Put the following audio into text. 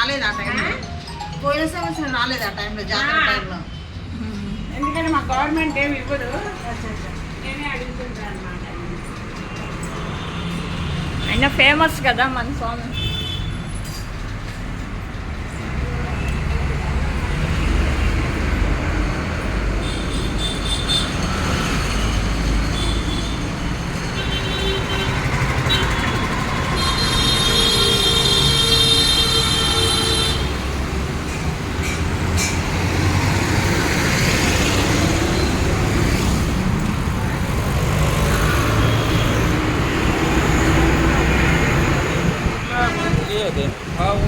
రాలేదు ఆ టైంలో పోయిన సంవత్సరం రాలేదు ఆ టైంలో జాతర. టైంలో ఎందుకంటే మా గవర్నమెంట్ ఏమి ఇవ్వదు. నేనే అడుగుతుంటాను అనమాట అయినా ఫేమస్ కదా మన స్వామి. છે. ભાવ